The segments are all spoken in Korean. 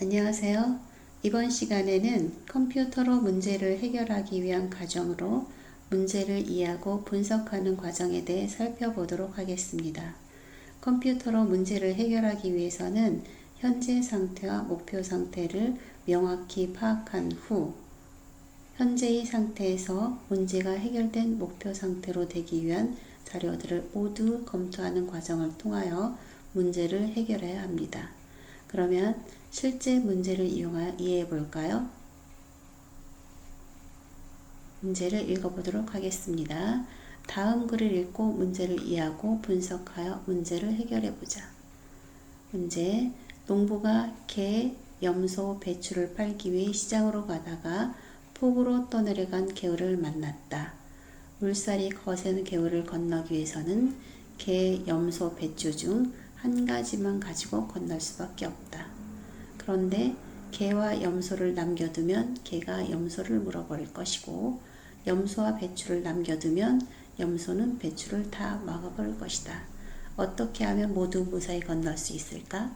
안녕하세요. 이번 시간에는 컴퓨터로 문제를 해결하기 위한 과정으로 문제를 이해하고 분석하는 과정에 대해 살펴보도록 하겠습니다. 컴퓨터로 문제를 해결하기 위해서는 현재 상태와 목표 상태를 명확히 파악한 후 현재의 상태에서 문제가 해결된 목표 상태로 되기 위한 자료들을 모두 검토하는 과정을 통하여 문제를 해결해야 합니다. 그러면 실제 문제를 이용하여 이해해 볼까요? 문제를 읽어보도록 하겠습니다. 다음 글을 읽고 문제를 이해하고 분석하여 문제를 해결해 보자. 문제 농부가 개, 염소, 배추를 팔기 위해 시장으로 가다가 폭우로 떠내려간 개울을 만났다. 물살이 거센 개울을 건너기 위해서는 개, 염소, 배추 중 한 가지만 가지고 건널 수밖에 없다. 그런데 개와 염소를 남겨두면 개가 염소를 물어버릴 것이고 염소와 배추를 남겨두면 염소는 배추를 다 먹어버릴 것이다. 어떻게 하면 모두 무사히 건널 수 있을까?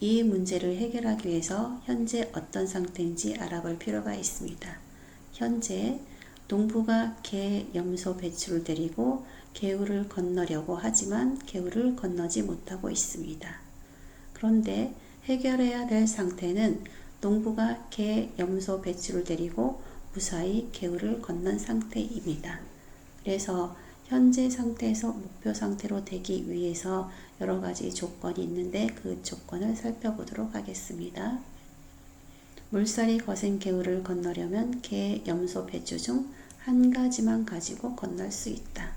이 문제를 해결하기 위해서 현재 어떤 상태인지 알아볼 필요가 있습니다. 현재 농부가 개, 염소, 배추를 데리고 개울을 건너려고 하지만 개울을 건너지 못하고 있습니다. 그런데 해결해야 될 상태는 농부가 개, 염소, 배추를 데리고 무사히 개울을 건넌 상태입니다. 그래서 현재 상태에서 목표 상태로 되기 위해서 여러 가지 조건이 있는데 그 조건을 살펴보도록 하겠습니다. 물살이 거센 개울을 건너려면 개, 염소, 배추 중 한 가지만 가지고 건널 수 있다.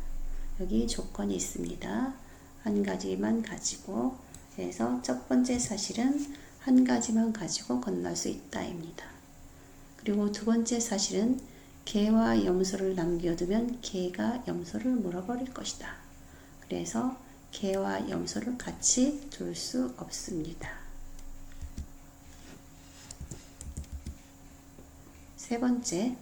여기 조건이 있습니다. 한 가지만 가지고 그래서 첫 번째 사실은 한 가지만 가지고 건널 수 있다입니다. 그리고 두 번째 사실은 개와 염소를 남겨두면 개가 염소를 물어버릴 것이다. 그래서 개와 염소를 같이 둘 수 없습니다. 세 번째,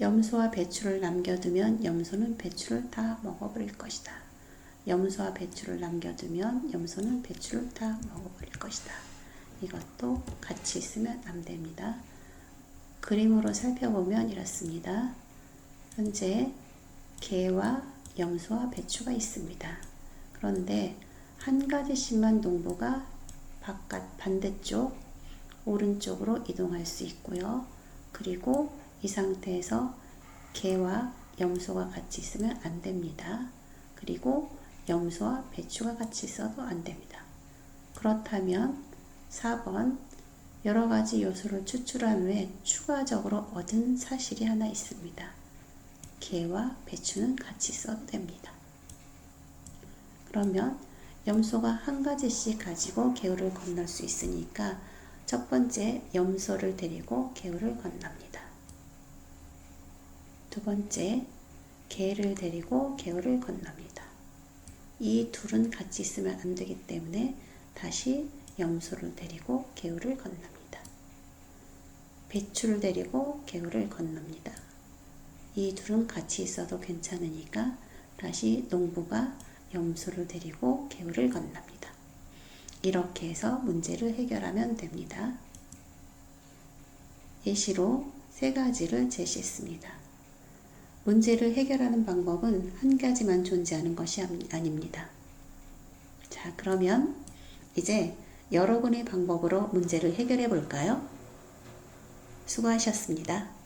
염소와 배추를 남겨두면 염소는 배추를 다 먹어버릴 것이다. 염소와 배추를 남겨두면 염소는 배추를 다 먹어버릴 것이다. 이것도 같이 있으면 안 됩니다. 그림으로 살펴보면 이렇습니다. 현재 개와 염소와 배추가 있습니다. 그런데 한 가지씩만 농부가 바깥 반대쪽 오른쪽으로 이동할 수 있고요. 그리고 이 상태에서 개와 염소가 같이 있으면 안 됩니다. 그리고 염소와 배추가 같이 있어도 안 됩니다. 그렇다면 4번 여러 가지 요소를 추출한 후에 추가적으로 얻은 사실이 하나 있습니다. 개와 배추는 같이 써도 됩니다. 그러면 염소가 한 가지씩 가지고 개울을 건널 수 있으니까 첫 번째 염소를 데리고 개울을 건넙니다. 두 번째 개를 데리고 개울을 건넙니다. 이 둘은 같이 있으면 안 되기 때문에 다시 염소를 데리고 개울을 건넙니다. 배추를 데리고 개울을 건넙니다. 이 둘은 같이 있어도 괜찮으니까 다시 농부가 염소를 데리고 개울을 건넙니다. 이렇게 해서 문제를 해결하면 됩니다. 예시로 세 가지를 제시했습니다. 문제를 해결하는 방법은 한 가지만 존재하는 것이 아닙니다. 자, 그러면 이제 여러 군의 방법으로 문제를 해결해 볼까요? 수고하셨습니다.